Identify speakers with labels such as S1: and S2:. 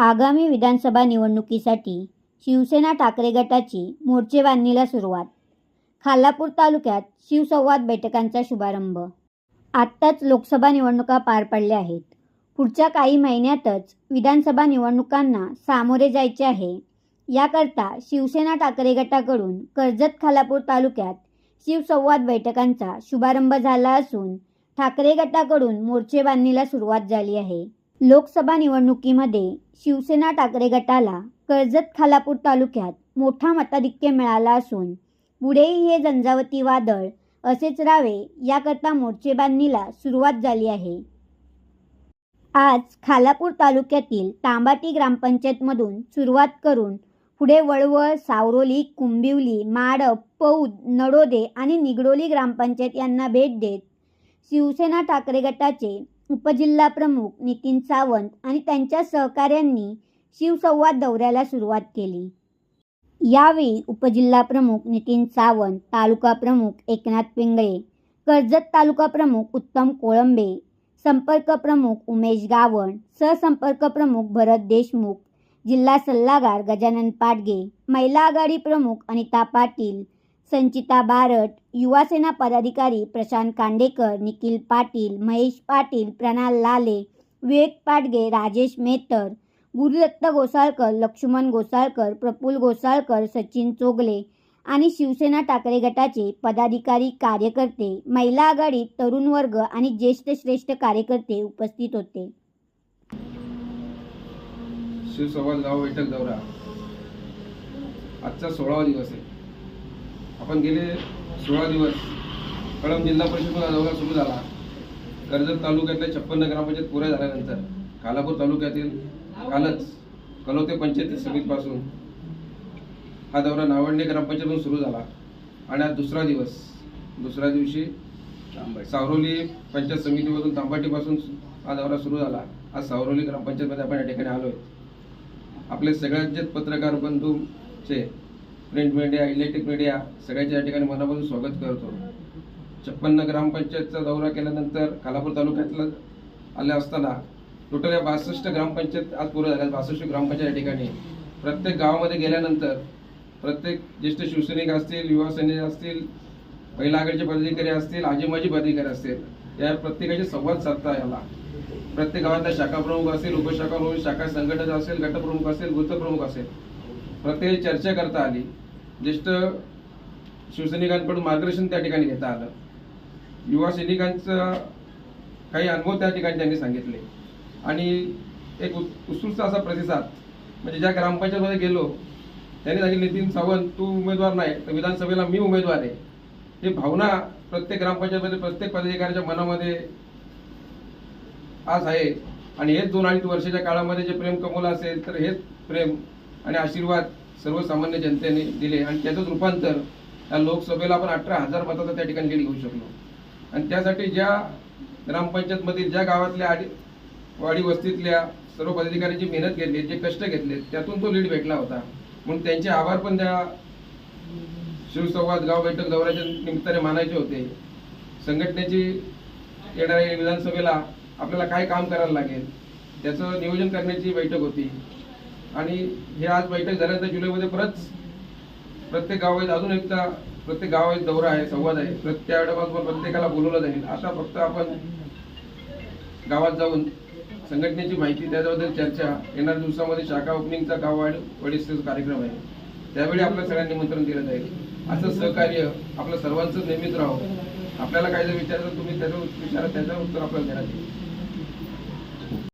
S1: आगामी विधानसभा निवडणुकीसाठी शिवसेना ठाकरे गटाची मोर्चेबांधणीला सुरुवात. खालापूर तालुक्यात शिवसंवाद बैठकांचा शुभारंभ. आत्ताच लोकसभा निवडणुका पार पडल्या आहेत. पुढच्या काही महिन्यातच विधानसभा निवडणुकांना सामोरे जायचे आहे. याकरता शिवसेना ठाकरे गटाकडून कर्जत खालापूर तालुक्यात शिवसंवाद बैठकांचा शुभारंभ झाला असून ठाकरे गटाकडून मोर्चेबांधणीला सुरुवात झाली आहे. लोकसभा निवडणुकीमध्ये शिवसेना ठाकरे गटाला कर्जत खालापूर तालुक्यात मोठा मताधिक्य मिळाला असून पुढेही हे झंझावती वादळ असेच राहावे याकरता मोर्चेबांधणीला सुरुवात झाली आहे. आज खालापूर तालुक्यातील तांबाटी ग्रामपंचायतमधून सुरुवात करून पुढे वळवळ सावरोली कुंबिवली माडप पौद नडोदे आणि निगडोली ग्रामपंचायत यांना भेट देत शिवसेना ठाकरे गटाचे उपजिल्हा प्रमुख नितीन सावंत आणि त्यांच्या सहकाऱ्यांनी शिवसंवाद दौऱ्याला सुरुवात केली. यावेळी उपजिल्हा प्रमुख नितीन सावंत तालुका प्रमुख एकनाथ पिंगळे कर्जत तालुका प्रमुख उत्तम कोळंबे संपर्क प्रमुख उमेश गावण सहसंपर्क प्रमुख भरत देशमुख जिल्हा सल्लागार गजानन पाटगे महिला आघाडी प्रमुख अनिता पाटील संचिता बारट युवासेना पदाधिकारी प्रशांत कांडेकर निखिल पाटील महेश पाटील प्रणाल लाले विवेक पाटगे राजेश मेतर गुरुदत्त गोसाळकर लक्ष्मण गोसाळकर प्रफुल गोसाळकर सचिन चोगले आणि शिवसेना ठाकरे गटाचे पदाधिकारी कार्यकर्ते महिला आघाडी तरुण वर्ग आणि ज्येष्ठ श्रेष्ठ कार्यकर्ते उपस्थित होते.
S2: शिवसंवाद गाव बैठक दौरा. आजचा सोळावा दिवस आहे. आपण गेले सोळा दिवस. कळंब जिल्हा परिषद दौरा सुरू झाला. कर्जत तालुक्यातल्या छप्पन्न ग्रामपंचायत पुऱ्या झाल्यानंतर कालापूर तालुक्यातील कालच कलोते पंचायत समितीपासून हा दौरा नावंडे ग्रामपंचायतून सुरू झाला. आणि आज दुसरा दिवस. दुसऱ्या दिवशी सावरोली पंचायत समितीमधून तांबाटीपासून हा दौरा सुरू झाला. आज सावरोली ग्रामपंचायतमध्ये आपण या ठिकाणी आलो आहे आपले सगळ्यांचेच पत्रकार बंधूचे प्रिंट मीडिया इलेक्ट्रिक मीडिया सगळ्याच्या या ठिकाणी मनापासून स्वागत करतो. छप्पन्न ग्रामपंचायतचा दौरा केल्यानंतर खालापूर तालुक्यातला आले असताना टोटल या बासष्ट ग्रामपंचायत आज पूर्ण झाल्या बासष्ट ग्रामपंचायत या ठिकाणी. प्रत्येक गावामध्ये गेल्यानंतर प्रत्येक ज्येष्ठ शिवसैनिक असतील युवा सैनिक असतील पहिला आघाडीचे पदाधिकारी असतील आजीमाजी पदाधिकारी असतील या प्रत्येकाशी संवाद साधता याला प्रत्येक गावातल्या शाखा प्रमुख असेल उपशाखा प्रमुख शाखा संघटना असेल गटप्रमुख असेल वृत्तप्रमुख असेल प्रत्येक चर्चा करता आली. ज्येष्ठ शिवसैनिकांकडून मार्गदर्शन त्या ठिकाणी घेता आलं. युवा सैनिकांचं काही अनुभव त्या ठिकाणी त्यांनी सांगितले. आणि एक उत्- असा प्रतिसाद म्हणजे ज्या ग्रामपंचायतमध्ये गेलो त्यांनी सांगितले नितीन सावंत तू उमेदवार नाही तर विधानसभेला मी उमेदवार आहे. ही भावना प्रत्येक ग्रामपंचायतमध्ये प्रत्येक पदाधिकाऱ्याच्या मनामध्ये आज आहे. आणि हेच दोन अडीच वर्षाच्या काळामध्ये जे प्रेम कमवलं असेल तर हेच प्रेम आणि आशीर्वाद सर्वसामान्य जनतेने दिले आणि त्याचंच रूपांतर या लोकसभेला आपण अठरा हजार मताचा त्या ठिकाणी लीड घेऊ शकलो. आणि त्यासाठी ज्या ग्रामपंचायतमधील ज्या गावातल्या आडी वाडी वस्तीतल्या सर्व पदाधिकाऱ्यांची मेहनत घेतली जे कष्ट घेतले त्यातून तो लीड भेटला होता. म्हणून त्यांचे आभार पण त्या शिवसंवाद गाव बैठक दौऱ्याच्या निमित्ताने मानायचे होते. संघटनेची येणाऱ्या विधानसभेला आपल्याला काय काम करायला लागेल त्याचं नियोजन करण्याची बैठक होती. आणि हे आज बैठक झाल्यानंतर जुलैमध्ये परत प्रत्येक गावात अजून एकदा प्रत्येक गावात दौरा आहे संवाद आहे. प्रत्येक प्रत्येकाला बोलवलं जाईल. आता फक्त आपण गावात जाऊन संघटनेची माहिती त्याच्याबद्दल चर्चा येणाऱ्या दिवसामध्ये शाखा ओपनिंगचा गाववाड वडिष्ठ कार्यक्रम आहे. त्यावेळी आपल्या सगळ्यांना निमंत्रण दिलं जाईल. असं सहकार्य आपलं सर्वांचं नेहमीच राहावं आपल्याला काय जर विचारायचं तुम्ही त्याचं विचारा त्याचं उत्तर आपल्याला देण्यात येईल.